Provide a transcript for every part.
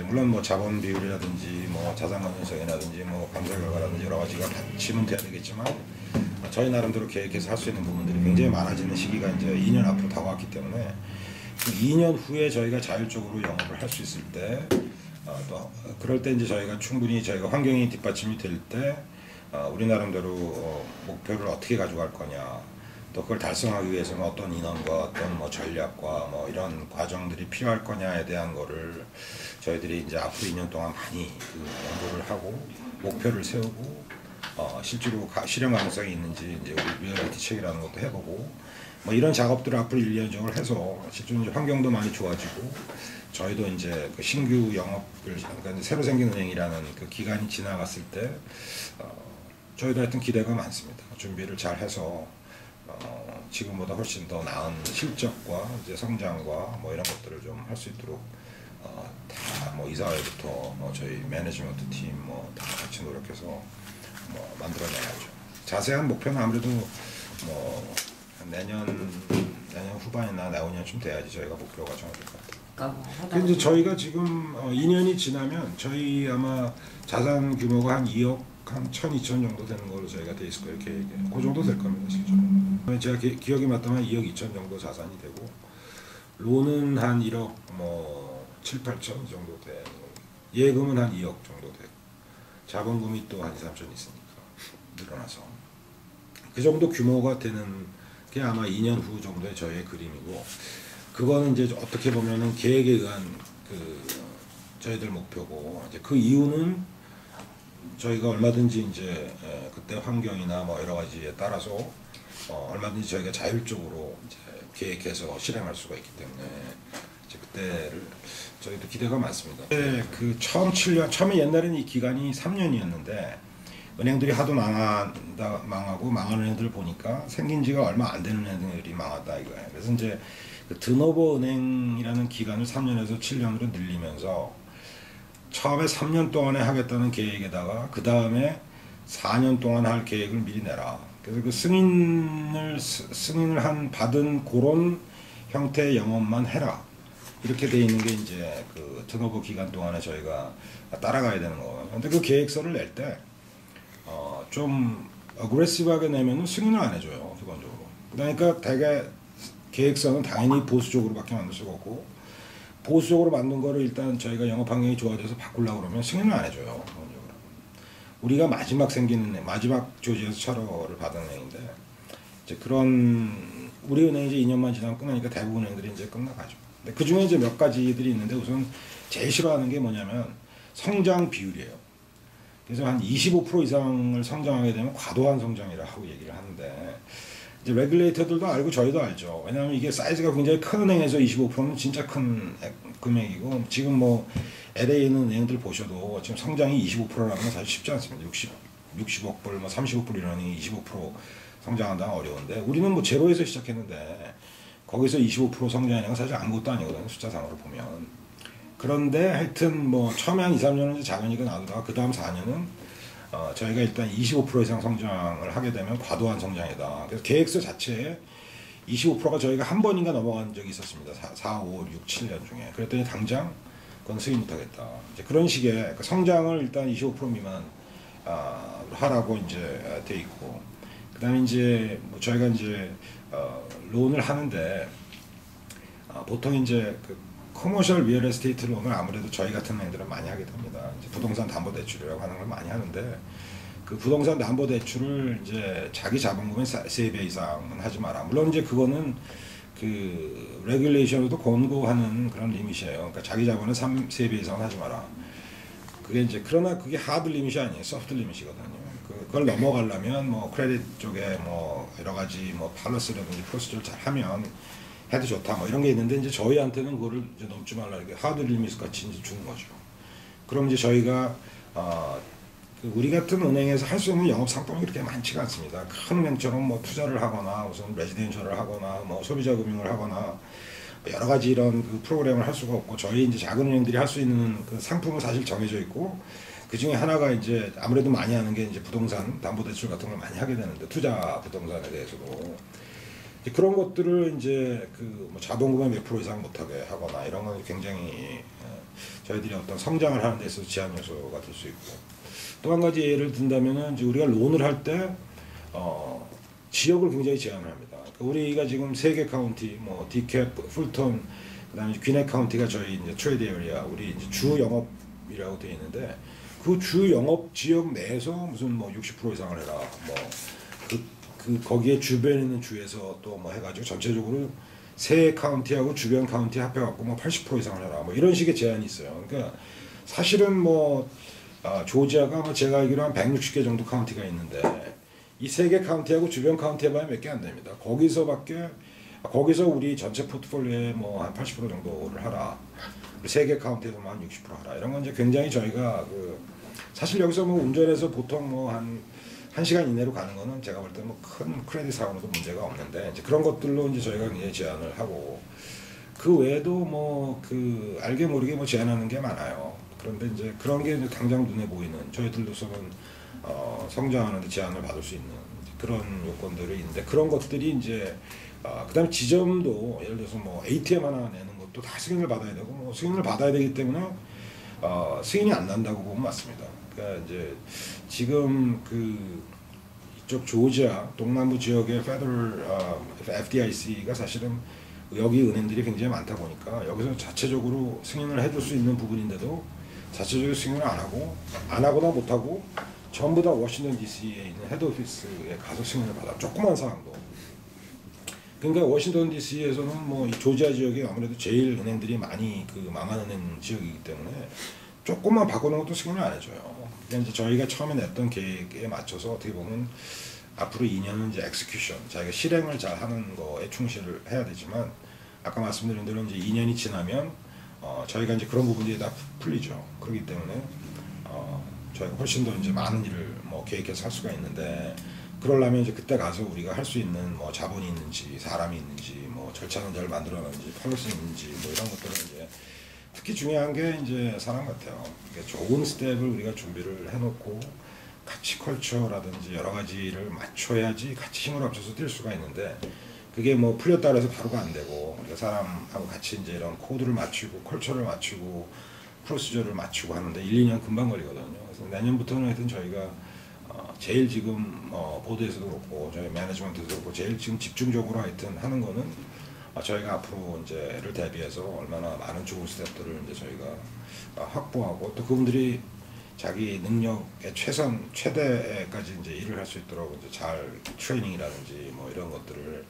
물론 뭐 자본 비율이라든지 뭐 자산 건전성이라든지 뭐 감사 결과라든지 여러 가지가 받침은 돼야 되겠지만 저희 나름대로 계획해서 할 수 있는 부분들이 굉장히 많아지는 시기가 이제 2년 앞으로 다가왔기 때문에 그 2년 후에 저희가 자율적으로 영업을 할 수 있을 때, 어, 또 그럴 때 이제 저희가 충분히 저희가 환경이 뒷받침이 될 때, 어, 우리 나름대로 어, 목표를 어떻게 가져갈 거냐, 또 그걸 달성하기 위해서는 어떤 인원과 어떤 뭐 전략과 뭐 이런 과정들이 필요할 거냐에 대한 거를 저희들이 이제 앞으로 2년 동안 많이 그 연구를 하고 목표를 세우고 어, 실제로 가, 실현 가능성이 있는지 이제 우리 리얼리티 체크라는 것도 해보고 뭐 이런 작업들을 앞으로 1년적으로 해서 실제로 이제 환경도 많이 좋아지고 저희도 이제 그 신규 영업을 그러니까 새로 생긴 은행이라는 그 기간이 지나갔을 때 어, 저희도 하여튼 기대가 많습니다. 준비를 잘 해서 어, 지금보다 훨씬 더 나은 실적과 이제 성장과 뭐 이런 것들을 좀 할 수 있도록 어, 다뭐 이사회부터 뭐 저희 매니지먼트 팀 뭐 다 같이 노력해서 뭐 만들어내야죠. 자세한 목표는 아무래도 뭐 내년 내년 후반이나 내후년쯤 돼야지 저희가 목표가 정해질 것 같아요. 그러니까 뭐 근데 저희가 지금 어, 2년이 지나면 저희 아마 자산 규모가 한 2억 한 1,000, 2천 정도 되는 걸로 저희가 돼 있을 거예요 계획에. 그 정도 될 겁니다 실제로. 제가 기, 기억이 맞다면 2억 2천 정도 자산이 되고 론은 한 1억 뭐 7, 8천 정도 거예요. 예금은 한 2억 정도 되고 자본금이 또 한 2, 3천 있으니까 늘어나서 그 정도 규모가 되는 게 아마 2년 후 정도의 저의 그림이고 그거는 이제 어떻게 보면은 계획에 의한 그 저희들 목표고 이제 그 이유는 저희가 얼마든지 이제 에, 그때 환경이나 뭐 여러 가지에 따라서 어, 얼마든지 저희가 자율적으로 계획해서 실행할 수가 있기 때문에 그때를 저희도 기대가 많습니다. 네, 그 처음 7년 처음에 옛날에는 이 기간이 3년이었는데 은행들이 하도 망한다 망하고 망하는 애들 보니까 생긴 지가 얼마 안 되는 애들이 망한다 이거예요. 그래서 이제 그 드노버 은행이라는 기간을 3년에서 7년으로 늘리면서 처음에 3년 동안에 하겠다는 계획에다가 그 다음에 4년 동안 할 계획을 미리 내라. 그래서 그 승인을 스- 승인을 한 받은 그런 형태의 영업만 해라. 이렇게 돼 있는 게 이제 그 턴오버 기간 동안에 저희가 따라가야 되는 거예요. 근데 그 계획서를 낼 때 어, 좀 어그레시브하게 내면은 승인을 안 해줘요 기본적으로. 그러니까 대개 계획서는 당연히 보수적으로밖에 만들 수가 없고 보수적으로 만든 거를 일단 저희가 영업 환경이 좋아져서 바꾸려고 그러면 승인을 안 해줘요 기본적으로. 우리가 마지막 생기는 애, 마지막 조지에서 철호를 받은 은행인데 이제 그런 우리 은행이 이제 2년만 지나면 끝나니까 대부분 은행들이 이제 끝나가죠. 근데 그 중에 이제 몇 가지들이 있는데 우선 제일 싫어하는 게 뭐냐면 성장 비율이에요. 그래서 한 25% 이상을 성장하게 되면 과도한 성장이라고 얘기를 하는데 이제 레귤레이터들도 알고 저희도 알죠. 왜냐하면 이게 사이즈가 굉장히 큰 은행에서 25%는 진짜 큰 액- 금액이고 지금 뭐 LA에 있는 은행들 보셔도 지금 성장이 25%라는 건 사실 쉽지 않습니다. 60, 60억 불, 뭐 30억 불 이런 은행이 25% 성장한다는 어려운데 우리는 뭐 제로에서 시작했는데 거기서 25% 성장이라는 건 사실 아무것도 아니거든요. 숫자상으로 보면. 그런데 하여튼 뭐 처음에 한 2, 3년은 이제 작으니까 놔두다가 그 다음 4년은 어, 저희가 일단 25% 이상 성장을 하게 되면 과도한 성장이다. 그래서 계획서 자체에 25%가 저희가 한 번인가 넘어간 적이 있었습니다. 4, 4 5, 6, 7년 중에. 그랬더니 당장 그건 승인 못하겠다. 이제 그런 식의 그 성장을 일단 25% 미만 아, 하라고 이제 돼 있고, 그다음에 이제 뭐 저희가 이제 어, 론을 하는데 아, 보통 이제 그 커머셜 리얼 에스테이트 론을 아무래도 저희 같은 은행들은 많이 하게 됩니다. 부동산 담보 대출이라고 하는 걸 많이 하는데 그 부동산 담보 대출을 이제 자기 자본금의 3배 이상은 하지 마라. 물론 이제 그거는 그 레귤레이션으로도 권고하는 그런 리밋이에요. 그러니까 자기 자본의 3, 3배 이상은 하지 마라. 그게 이제 그러나 그게 하드 리밋이 아니에요. 소프트 리밋이거든요. 그- 그걸 넘어가려면 뭐 크레딧 쪽에 뭐 여러 가지 뭐 팔러스라든지 프로시저를 잘 하면 해도 좋다 뭐 이런 게 있는데 이제 저희한테는 그거를 이제 넘지 말라 이렇게 하드 리밋 같이 이제 주는 거죠. 그럼 이제 저희가 어, 그 우리 같은 은행에서 할 수 있는 영업 상품이 그렇게 많지가 않습니다. 큰 은행처럼 뭐 투자를 하거나 무슨 레지덴셜을 하거나 뭐 소비자 금융을 하거나 여러 가지 이런 그 프로그램을 할 수가 없고 저희 이제 작은 은행들이 할 수 있는 그 상품은 사실 정해져 있고 그 중에 하나가 이제 아무래도 많이 하는 게 이제 부동산 담보대출 같은 걸 많이 하게 되는데 투자 부동산에 대해서도 그런 것들을 이제 그 뭐 자본금의 몇 프로 이상 못하게 하거나 이런 건 굉장히 어, 저희들이 어떤 성장을 하는 데 있어서 제한 요소가 될 수 있고 또 한 가지 예를 든다면은 이제 우리가 론을 할때 어, 지역을 굉장히 제한을 합니다. 그러니까 우리가 지금 세 개 카운티, 뭐 디캡, 풀턴, 그다음에 귀네 카운티가 저희 이제 트레이드 에리아, 우리 이제 주 영업이라고 되어 있는데 그 주 영업 지역 내에서 무슨 뭐 60% 이상을 해라, 뭐그 그 거기에 주변에 있는 주에서 또 뭐 해가지고 전체적으로 세 카운티하고 주변 카운티 합해갖고 뭐 80% 이상을 해라, 뭐 이런 식의 제한이 있어요. 그러니까 사실은 뭐 아, 조지아가 뭐 제가 알기로 한 160개 정도 카운티가 있는데 이 세 개 카운티하고 주변 카운티 해봐야 몇 개 안 됩니다. 거기서밖에 거기서 우리 전체 포트폴리오의 뭐 한 80% 정도를 하라. 세 개 카운티에서만 60% 하라. 이런 건 이제 굉장히 저희가 그 사실 여기서 뭐 운전해서 보통 뭐한 한 시간 이내로 가는 거는 제가 볼 때 뭐 큰 크레딧 사고로도 문제가 없는데 이제 그런 것들로 이제 저희가 굉장히 제한을 하고 그 외에도 뭐 그 알게 모르게 뭐 제한하는 게 많아요. 그런데 이제 그런 게 이제 당장 눈에 보이는 저희들로서는 어, 성장하는데 제한을 받을 수 있는 그런 요건들이 있는데 그런 것들이 이제 아, 그다음에 지점도 예를 들어서 뭐 ATM 하나 내는 것도 다 승인을 받아야 되고 뭐 승인을 받아야 되기 때문에 어, 승인이 안 난다고 보면 맞습니다. 그러니까 이제 지금 그 이쪽 조지아 동남부 지역의 페더럴 어, FDIC가 사실은 여기 은행들이 굉장히 많다 보니까 여기서 자체적으로 승인을 해줄 수 있는 부분인데도 자체적으로 승인을 안 하고 안 하거나 못 하고 전부 다 워싱턴 D.C.에 있는 헤드 오피스에 가서 승인을 받아 조그만 사항도 그러니까 워싱턴 D.C.에서는 뭐이 조지아 지역이 아무래도 제일 은행들이 많이 그 망한 은행 지역이기 때문에 조금만 바꾸는 것도 승인을 안 해줘요. 그러니까 이제 저희가 처음에 냈던 계획에 맞춰서 어떻게 보면 앞으로 2년은 이제 엑스큐션, 자기가 실행을 잘 하는 거에 충실을 해야 되지만 아까 말씀드린 대로 이제 2년이 지나면 어, 저희가 이제 그런 부분들이 다 풀리죠. 그렇기 때문에 어, 저희가 훨씬 더 이제 많은 일을 뭐 계획해서 할 수가 있는데 그러려면 이제 그때 가서 우리가 할 수 있는 뭐 자본이 있는지 사람이 있는지 뭐 절차는 잘 만들어놨는지 펄러스 있는지 뭐 이런 것들은 이제 특히 중요한 게 이제 사람 같아요. 그러니까 좋은 스텝을 우리가 준비를 해놓고 같이 컬처라든지 여러 가지를 맞춰야지 같이 힘을 합쳐서 뛸 수가 있는데 그게 뭐 풀렸다 그래서 바로가 안 되고 우리가 사람하고 같이 이제 이런 코드를 맞추고 컬처를 맞추고 프로시저를 맞추고 하는데 1, 2년 금방 걸리거든요. 그래서 내년부터는 하여튼 저희가 어 제일 지금 어 보드에서도 그렇고 저희 매니지먼트도 그렇고 제일 지금 집중적으로 하여튼 하는 거는 어 저희가 앞으로 이제를 대비해서 얼마나 많은 좋은 스텝들을 이제 저희가 어 확보하고 또 그분들이 자기 능력의 최선 최대까지 이제 일을 할 수 있도록 이제 잘 트레이닝이라든지 뭐 이런 것들을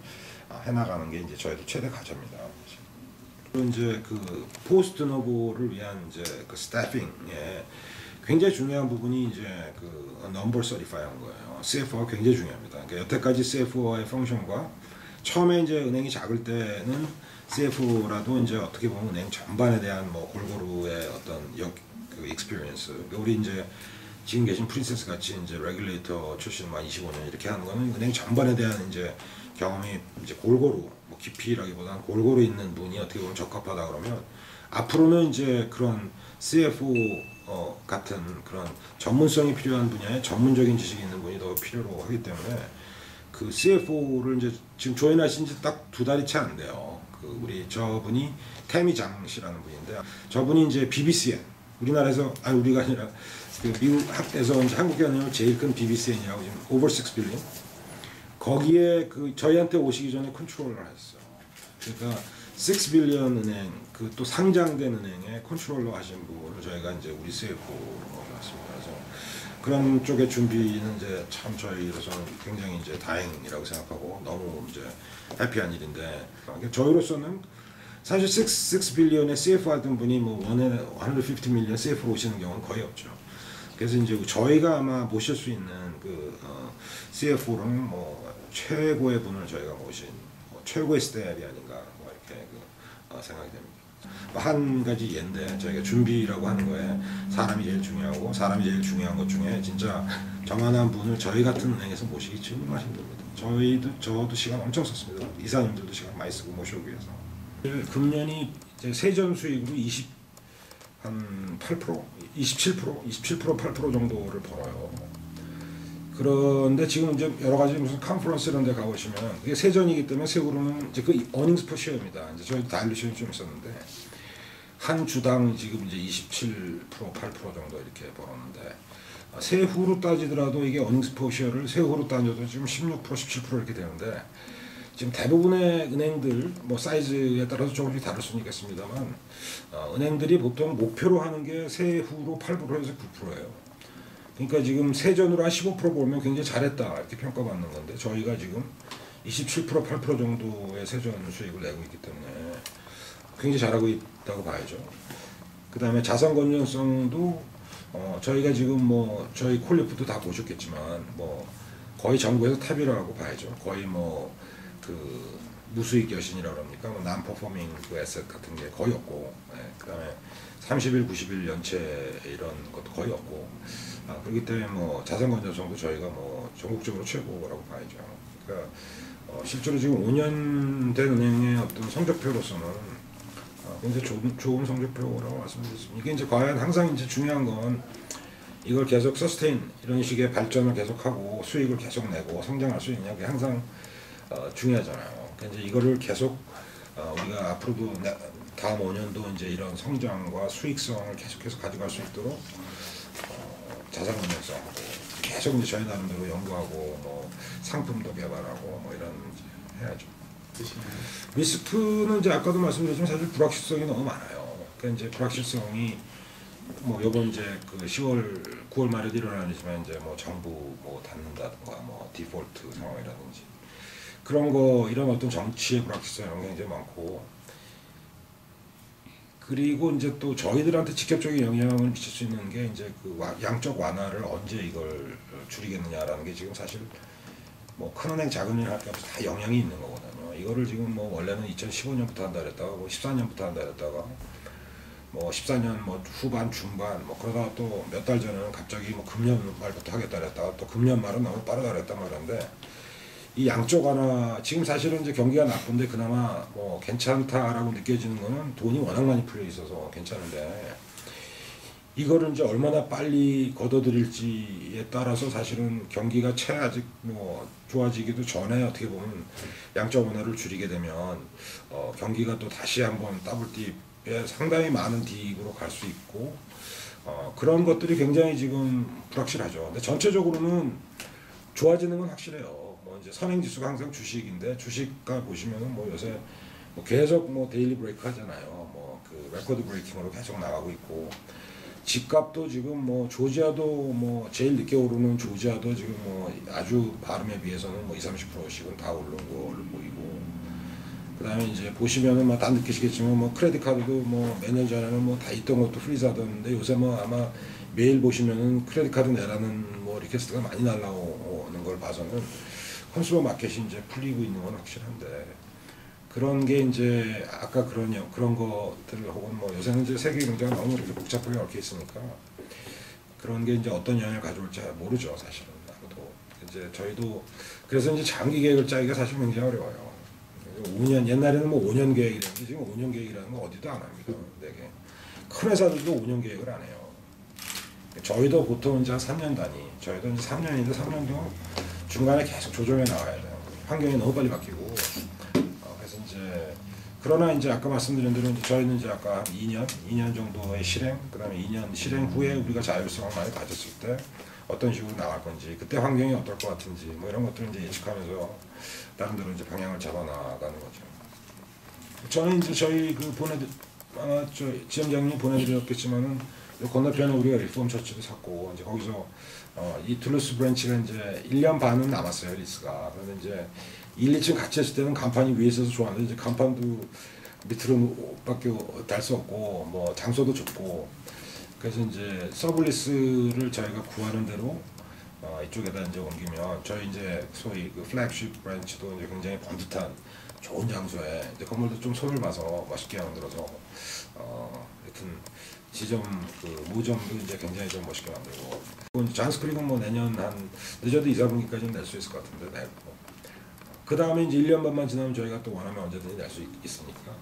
해나가는 게 이제 저희들 최대 과제입니다. 이제 그 포스트 노보를 위한 이제 그 스태핑에 굉장히 중요한 부분이 이제 그 넘버 서리파이한 거예요. CFO가 굉장히 중요합니다. 그러니까 여태까지 CFO의 펑션과 처음에 이제 은행이 작을 때는 CFO라도 이제 어떻게 보면 은행 전반에 대한 뭐 골고루의 어떤 역, 그 익스피리언스. 그러니까 우리 이제 지금 계신 프린세스 같이 이제 레귤레이터 출신 만 25년 이렇게 하는 거는 은행 전반에 대한 이제 경험이 이제 골고루 뭐 깊이라기보다는 골고루 있는 분이 어떻게 보면 적합하다 그러면 앞으로는 이제 그런 CFO 어, 같은 그런 전문성이 필요한 분야에 전문적인 지식이 있는 분이 더 필요로 하기 때문에 그 CFO를 이제 지금 조인하신 지 딱 두 달이 채 안 돼요. 그 우리 저분이 태미 장 씨라는 분인데 저분이 이제 BBCN 우리나라에서 아니 우리가 아니라 그 미국에서 이제 한국에 아니라 제일 큰 BBCN이라고 지금 오버 6 빌리언 거기에 그 저희한테 오시기 전에 컨트롤을 했어요. 그러니까 6 빌리언 은행 그 또 상장된 은행의 컨트롤러 하신 분을 저희가 이제 우리 CFO로 왔습니다. 그래서 그런 쪽의 준비는 이제 참 저희로서는 굉장히 이제 다행이라고 생각하고 너무 이제 해피한 일인데 저희로서는 사실 6, 6 빌리언의 CFO 하던 분이 뭐 원에 150 밀리언 CFO 오시는 경우는 거의 없죠. 그래서 이제 저희가 아마 모실 수 있는 그 어, CFO는 뭐 최고의 분을 저희가 모신 뭐 최고의 스텝이 아닌가 뭐 이렇게 그, 어, 생각이 됩니다. 한 가지 예인데 저희가 준비라고 하는 거에 사람이 제일 중요하고 사람이 제일 중요한 것 중에 진짜 정한한 분을 저희 같은 은행에서 모시기 정말 힘듭니다. 저희도 저도 시간 엄청 썼습니다. 이사님들도 시간 많이 쓰고 모셔오기 위해서. 금년이 세전 수익으로 20 한 8%, 27%, 27% 8% 정도를 벌어요. 그런데 지금 이제 여러 가지 무슨 컨퍼런스 이런 데 가보시면 그게 세전이기 때문에 세후로는 이제 그 어닝스 퍼시어입니다. 이제 저희 다일루션이 좀 있었는데 한 주당 지금 이제 27% 8% 정도 이렇게 벌었는데 어, 세후로 따지더라도 이게 어닝스 포 시어를 세후로 따져도 지금 16% 17% 이렇게 되는데 지금 대부분의 은행들 뭐 사이즈에 따라서 조금씩 다를 수는 있겠습니다만 어, 은행들이 보통 목표로 하는 게 세후로 8%에서 9%예요. 그러니까 지금 세전으로 한 15% 벌면 굉장히 잘했다 이렇게 평가받는 건데 저희가 지금 27% 8% 정도의 세전 수익을 내고 있기 때문에 굉장히 잘하고 있다고 봐야죠. 그 다음에 자산 건전성도 어, 저희가 지금 뭐 저희 콜리프도 다 보셨겠지만 뭐 거의 전국에서 탑이라고 봐야죠. 거의 뭐 그 무수익 여신이라고 합니까? 뭐 난퍼포밍 그 에셋 같은 게 거의 없고, 예, 그다음에 30일, 90일 연체 이런 것도 거의 없고, 아, 그렇기 때문에 뭐 자산 건전성도 저희가 뭐 전국적으로 최고라고 봐야죠. 그러니까 어, 실제로 지금 5년 된 은행의 어떤 성적표로서는 어, 굉장히 좋은, 좋은 성적표라고 말씀드렸습니다. 이게 이제 과연 항상 이제 중요한 건 이걸 계속 서스테인 이런 식의 발전을 계속하고 수익을 계속 내고 성장할 수 있냐 그게 항상 어, 중요하잖아요. 그러니까 이거를 계속 어, 우리가 앞으로도 내- 다음 5년도 이제 이런 성장과 수익성을 계속해서 가져갈 수 있도록 어, 자산 건전성하고 계속 이제 저희 나름대로 연구하고 뭐 상품도 개발하고 뭐 이런 해야죠. 리스크는 이제 아까도 말씀드렸지만 사실 불확실성이 너무 많아요. 그러니까 이제 불확실성이 뭐 요번 이제 그 10월 9월 말에도 일어나지만 이제 뭐 정부 뭐 닫는다든가 뭐 디폴트 상황이라든지 그런 거 이런 어떤 정치의 불확실성 이런 게 굉장히 많고 그리고 이제 또 저희들한테 직접적인 영향을 미칠 수 있는 게 이제 그 와- 양적 완화를 언제 이걸 줄이겠느냐라는 게 지금 사실 뭐 큰 은행 작은 은행 할게 없이 다 영향이 있는 거거든요. 이거를 지금 뭐 원래는 2015년부터 한다 그랬다가 뭐 14년부터 한다 그랬다가 뭐 14년 뭐 후반 중반 뭐 그러다가 또 몇 달 전에는 갑자기 뭐 금년 말부터 하겠다 그랬다가 또 금년 말은 너무 빠르다 그랬단 말인데 이 양쪽 하나 지금 사실은 이제 경기가 나쁜데 그나마 뭐 괜찮다라고 느껴지는 거는 돈이 워낙 많이 풀려 있어서 괜찮은데 이거를 이제 얼마나 빨리 걷어들일지에 따라서 사실은 경기가 채 아직 뭐 좋아지기도 전에 어떻게 보면 양적 완화를 줄이게 되면 어 경기가 또 다시 한번 더블딥에 상당히 많은 딥으로 갈 수 있고 어 그런 것들이 굉장히 지금 불확실하죠. 근데 전체적으로는 좋아지는 건 확실해요. 뭐 이제 선행 지수가 항상 주식인데 주식가 보시면은 뭐 요새 뭐 계속 뭐 데일리 브레이크 하잖아요. 뭐 그 레코드 브레이킹으로 계속 나가고 있고 집값도 지금 뭐 조지아도 뭐 제일 늦게 오르는 조지아도 지금 뭐 아주 발음에 비해서는 뭐 2, 30%씩은 다 오른 걸로 보이고 그다음에 이제 보시면은 뭐 다 느끼시겠지만 뭐 크레딧 카드도 뭐 몇 년 전에는 뭐 다 있던 것도 프리즈 하던데 요새 뭐 아마 매일 보시면은 크레딧 카드 내라는 뭐 리퀘스트가 많이 날라오는 걸 봐서는 컨슈머 마켓이 이제 풀리고 있는 건 확실한데 그런 게 이제 아까 그런 여- 그런 것들 혹은 뭐 요새는 이제 세계 경제가 너무 이렇게 복잡하게 얽혀 있으니까 그런 게 이제 어떤 영향을 가져올지 잘 모르죠 사실은 아무도 이제 저희도 그래서 이제 장기 계획을 짜기가 사실 굉장히 어려워요. 5년 옛날에는 뭐 5년 계획이라는데 지금 5년 계획이라는 건 어디도 안 합니다. 되게 큰 회사들도 5년 계획을 안 해요. 저희도 보통 이제 한 3년 단위, 저희도 이제 3년인데 3년도 중간에 계속 조정해 나와야 돼요. 환경이 너무 빨리 바뀌고 어, 그래서 이제 그러나 이제 아까 말씀드린 대로 이제 저희는 이제 아까 한 2년, 2년 정도의 실행, 그다음에 2년 실행 후에 우리가 자율성을 많이 가졌을 때 어떤 식으로 나갈 건지, 그때 환경이 어떨 것 같은지 뭐 이런 것들을 이제 예측하면서 나름대로 이제 방향을 잡아 나가는 거죠. 저는 이제 저희 그 보내드 아마 저 지점장님 보내드렸겠지만은 요 건너편에 우리가 리폼 처치도 샀고 이제 거기서 어, 이 툴루스 브랜치가 이제 1년 반은 남았어요 리스가. 그런데 이제 1, 2층 같이 했을 때는 간판이 위에 있어서 좋았는데 이제 간판도 밑으로 밖에 달 수 없고 뭐 장소도 좁고 그래서 이제 서블리스를 저희가 구하는 대로 어, 이쪽에다 이제 옮기면 저희 이제 소위 그 플래그십 브랜치도 이제 굉장히 번듯한 좋은 장소에 이제 건물도 좀 손을 봐서 멋있게 만들어서 어 하여튼 지점 그 모점도 이제 굉장히 좀 멋있게 만들고 잔스크릭은 뭐 내년 한 늦어도 2, 4분기까지는 낼 수 있을 것 같은데 내고 그 다음에 이제 1년 반만 지나면 저희가 또 원하면 언제든지 낼 수 있으니까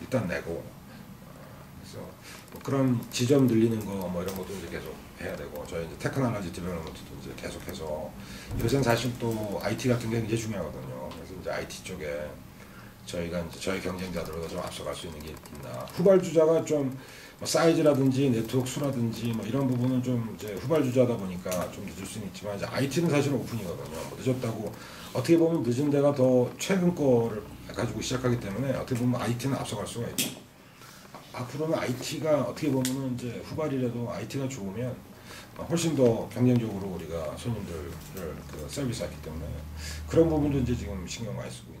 일단 내고 어, 그래서 뭐 그런 지점 늘리는 거 뭐 이런 것도 이제 계속 해야 되고 저희 이제 테크놀로지 디벨롭먼트도 이제 계속해서 요새는 사실 또 IT 같은 게 굉장히 중요하거든요. 그래서 이제 IT 쪽에 저희가 이제 저희 경쟁자들보다 좀 앞서갈 수 있는 게 있나. 후발주자가 좀 뭐 사이즈라든지 네트워크 수라든지 뭐 이런 부분은 좀 이제 후발주자다 보니까 좀 늦을 수는 있지만 이제 IT는 사실 오픈이거든요. 뭐 늦었다고 어떻게 보면 늦은 데가 더 최근 거를 가지고 시작하기 때문에 어떻게 보면 IT는 앞서갈 수가 있죠. 앞으로는 IT가 어떻게 보면은 이제 후발이라도 IT가 좋으면 훨씬 더 경쟁적으로 우리가 손님들을 그 서비스하기 때문에 그런 부분도 이제 지금 신경 많이 쓰고 있는.